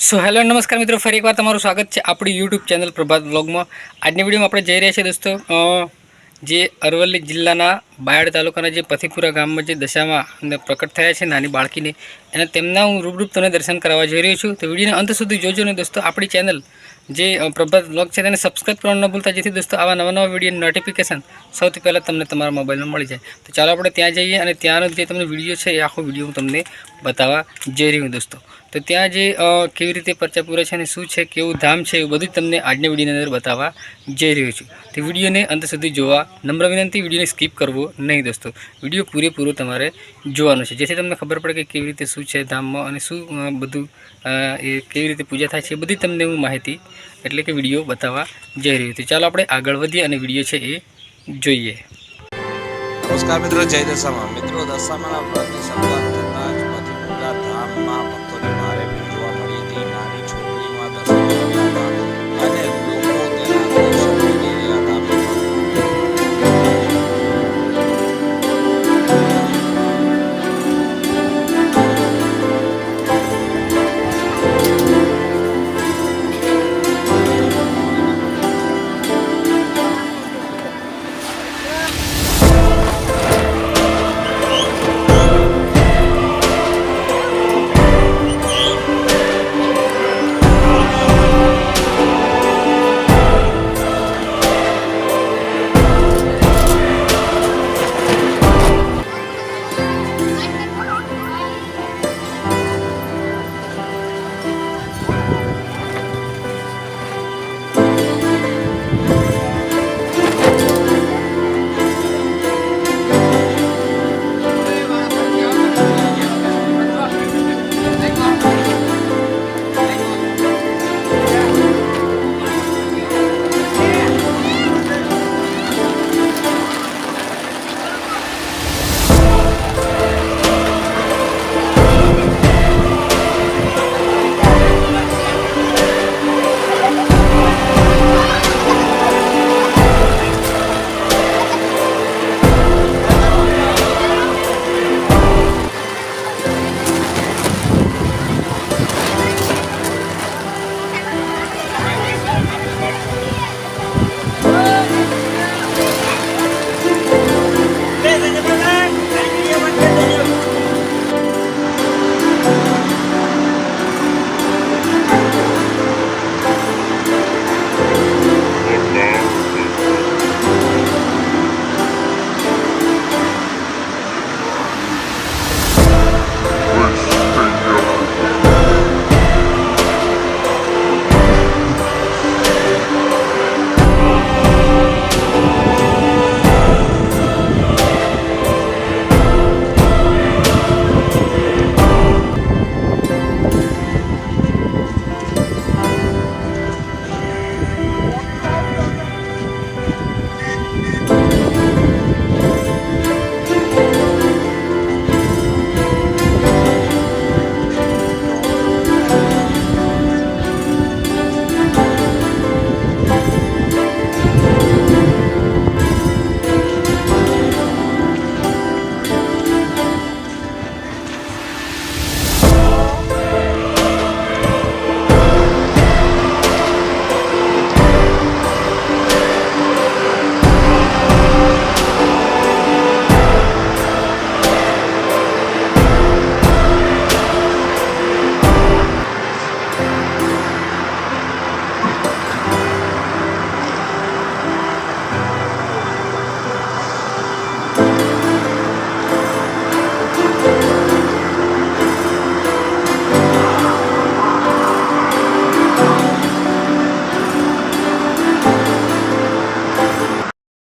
So hello નમસ્કાર મિત્રો. ફરી એકવાર તમારું સ્વાગત છે આપણી યુટ્યુબ ચેનલ પ્રભાત બ્લોગમાં આજની વિડીયોમાં આપણે જઈ રહ્યા છીએ દોસ્તો જે અરવલ્લી જિલ્લાના બાયડ તાલુકાના જે પથીપુરા ગામમાં જે દશામાં પ્રકટ થયા છે નાની બાળકીને અને તેમના હું રૂબરૂપ તમને દર્શન કરવા જઈ રહ્યો છું. તો વિડીયોને અંત સુધી જોજો ને દોસ્તો, આપણી ચેનલ જે પ્રભાત બ્લોગ છે તેને સબસ્ક્રાઈબ કરવાનું ન ભૂલતા, જેથી દોસ્તો આવા નવા નવા વીડિયો નોટિફિકેશન સૌથી પહેલાં તમને તમારા મોબાઈલમાં મળી જાય. તો ચાલો આપણે ત્યાં જઈએ અને ત્યાંનો જે તમને વીડિયો છે એ આખો વીડિયો હું તમને બતાવવા જઈ રહ્યો દોસ્તો. તો ત્યાં જે કેવી રીતે પરચા પૂરા છે અને શું છે, કેવું ધામ છે, એવું બધું તમને આજના વિડીયોની અંદર બતાવવા જઈ રહ્યો છું. તો વિડીયોને અંત સુધી જોવા, નમ્ર વિનંતી, વિડીયોને સ્કીપ કરવો નહીં દોસ્તો. વીડિયો પૂરેપૂરો તમારે જોવાનો છે. જેથી તમને ખબર પડે કે કેવી રીતે શું છે ધામમાં અને શું બધું એ કેવી રીતે પૂજા થાય છે બધી તમને હું માહિતી એટલે કે વીડિયો બતાવવા જઈ રહ્યો છું. ચાલો આપણે આગળ વધીએ અને વીડિયો છે એ જોઈએ. નમસ્કાર મિત્રો, જય દશામાં. મિત્રો દશામાના